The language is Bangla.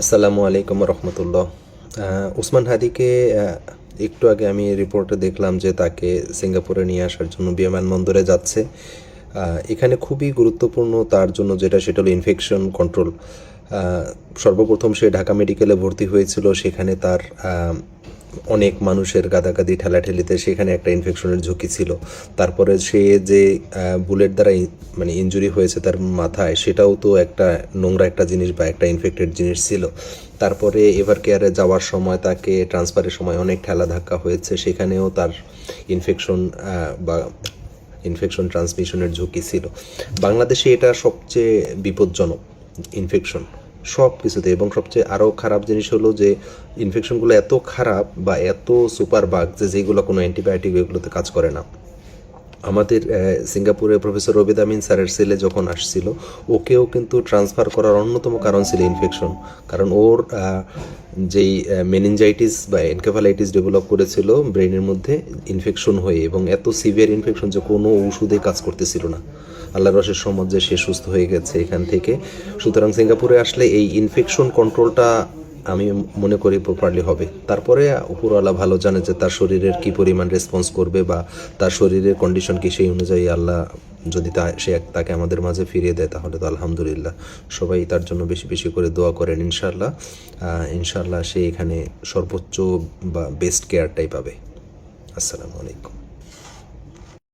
আসসালামু আলাইকুম রহমতুল্লাহ। উসমান হাদিকে একটু আগে আমি রিপোর্টে দেখলাম যে তাকে সিঙ্গাপুরে নিয়ে আসার জন্য বিমানবন্দরে যাচ্ছে। এখানে খুবই গুরুত্বপূর্ণ তার জন্য যেটা, সেটা হলো ইনফেকশন কন্ট্রোল সর্বপ্রথম সে ঢাকা মেডিকেলে ভর্তি হয়েছিল, সেখানে তার অনেক মানুষের গাদাগাদি, ঠেলাঠেলিতে সেখানে একটা ইনফেকশনের ঝুঁকি ছিল। তারপরে সে যে বুলেট দ্বারা মানে ইনজুরি হয়েছে তার মাথায়, সেটাও তো একটা নোংরা একটা জিনিস বা একটা ইনফেক্টেড জিনিস ছিল। তারপরে এভার কেয়ারে যাওয়ার সময় তাকে ট্রান্সফারের সময় অনেক ঠেলা ধাক্কা হয়েছে, সেখানেও তার ইনফেকশন বা ইনফেকশন ট্রান্সমিশনের ঝুঁকি ছিল। বাংলাদেশে এটা সবচেয়ে বিপজ্জনক ইনফেকশন সব কিছুতে। এবং সবচেয়ে আরও খারাপ জিনিস হলো যে ইনফেকশনগুলো এত খারাপ বা এত সুপার বাগ যে, যেগুলো কোনো অ্যান্টিবায়োটিক এগুলোতে কাজ করে না। আমাদের সিঙ্গাপুরে প্রফেসর রবিদ স্যারের ছেলে যখন আসছিল, ওকেও কিন্তু ট্রান্সফার করার অন্যতম কারণ ছিল ইনফেকশন কারণ ওর যেই মেনিনজাইটিস বা এনকেফালাইটিস ডেভেলপ করেছিল ব্রেনের মধ্যে ইনফেকশন হয়ে এবং এত সিভিয়ার ইনফেকশন যে কোনো ওষুধে কাজ করতেছিল না। আল্লাহ রসের সমাজে সে সুস্থ হয়ে গেছে এখান থেকে। সুতরাং সিঙ্গাপুরে আসলে এই ইনফেকশন কন্ট্রোলটা আমি মনে করি প্রপারলি হবে। তারপরে উপরওয়ালা ভালো জানে যে তার শরীরের কি পরিমাণ রেসপন্স করবে বা তার শরীরের কন্ডিশন কি সেই অনুযায়ী আল্লাহ যদি তা, সে তাকে আমাদের মাঝে ফিরিয়ে দেয়, তাহলে তো আলহামদুলিল্লাহ। সবাই তার জন্য বেশি বেশি করে দোয়া করেন ইনশাল্লাহ ইনশাল্লাহ সে এখানে সর্বোচ্চ বা বেস্ট কেয়ারটাই পাবে। আসসালামু আলাইকুম।